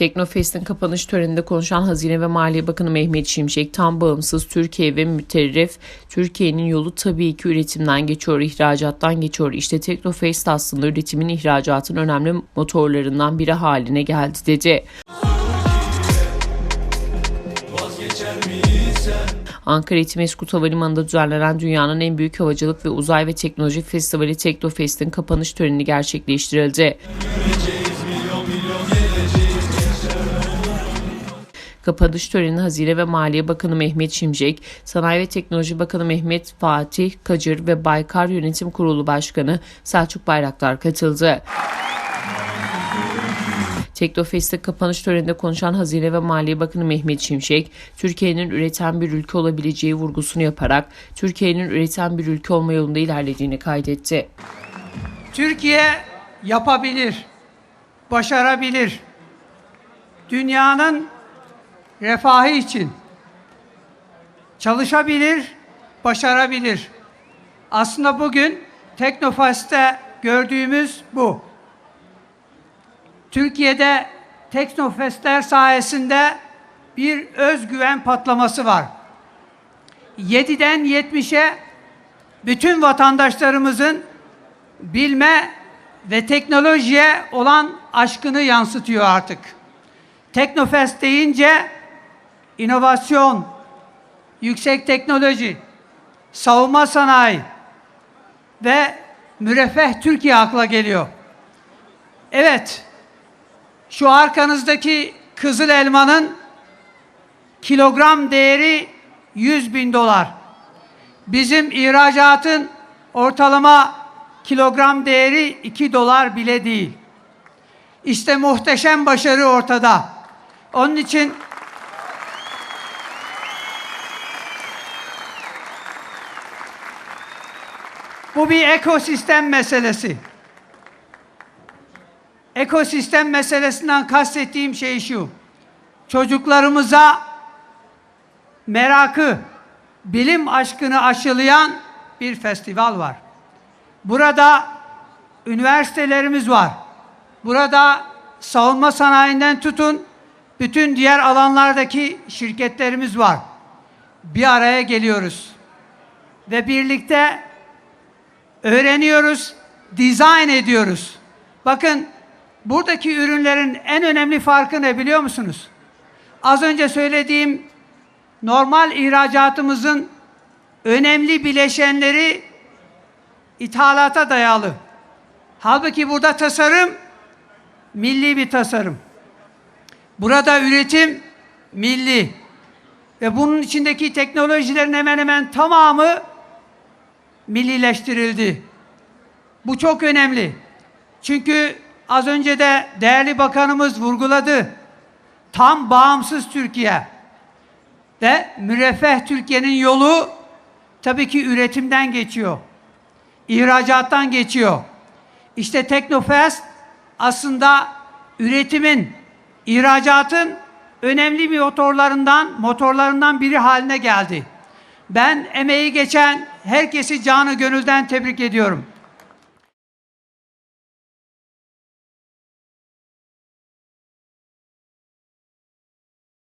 Teknofest'in kapanış töreninde konuşan Hazine ve Maliye Bakanı Mehmet Şimşek, tam bağımsız Türkiye ve müterrif Türkiye'nin yolu tabii ki üretimden geçiyor, ihracattan geçiyor. İşte Teknofest aslında üretimin ihracatın önemli motorlarından biri haline geldi dedi. Ankara Etimeskut Havalimanı'nda düzenlenen dünyanın en büyük havacılık ve uzay ve teknoloji festivali Teknofest'in kapanış töreni gerçekleştirildi. Kapanış törenine Hazine ve Maliye Bakanı Mehmet Şimşek, Sanayi ve Teknoloji Bakanı Mehmet Fatih Kacır ve Baykar Yönetim Kurulu Başkanı Selçuk Bayraktar katıldı. Teknofest'te kapanış töreninde konuşan Hazine ve Maliye Bakanı Mehmet Şimşek, Türkiye'nin üreten bir ülke olabileceği vurgusunu yaparak Türkiye'nin üreten bir ülke olma yolunda ilerlediğini kaydetti. Türkiye yapabilir, başarabilir. Dünyanın refahı için çalışabilir, başarabilir. Aslında bugün Teknofest'te gördüğümüz bu. Türkiye'de Teknofestler sayesinde bir özgüven patlaması var. 7'den 70'e bütün vatandaşlarımızın bilme ve teknolojiye olan aşkını yansıtıyor artık. Teknofest deyince inovasyon, yüksek teknoloji, savunma sanayi ve müreffeh Türkiye akla geliyor. Evet, şu arkanızdaki kızıl elmanın kilogram değeri 100 bin dolar. Bizim ihracatın ortalama kilogram değeri 2 dolar bile değil. İşte muhteşem başarı ortada. Onun için bu bir ekosistem meselesi. Ekosistem meselesinden kastettiğim şey şu. Çocuklarımıza merakı, bilim aşkını aşılayan bir festival var. Burada üniversitelerimiz var. Burada savunma sanayinden tutun bütün diğer alanlardaki şirketlerimiz var. Bir araya geliyoruz. Ve birlikte öğreniyoruz, dizayn ediyoruz. Bakın buradaki ürünlerin en önemli farkı ne biliyor musunuz? Az önce söylediğim normal ihracatımızın önemli bileşenleri ithalata dayalı. Halbuki burada tasarım milli bir tasarım. Burada üretim milli. Ve bunun içindeki teknolojilerin hemen hemen tamamı millileştirildi. Bu çok önemli. Çünkü az önce de değerli bakanımız vurguladı. Tam bağımsız Türkiye ve müreffeh Türkiye'nin yolu tabii ki üretimden geçiyor. İhracattan geçiyor. İşte Teknofest aslında üretimin, ihracatın önemli bir motorlarından, motorlarından biri haline geldi. Ben emeği geçen herkesi canı gönülden tebrik ediyorum.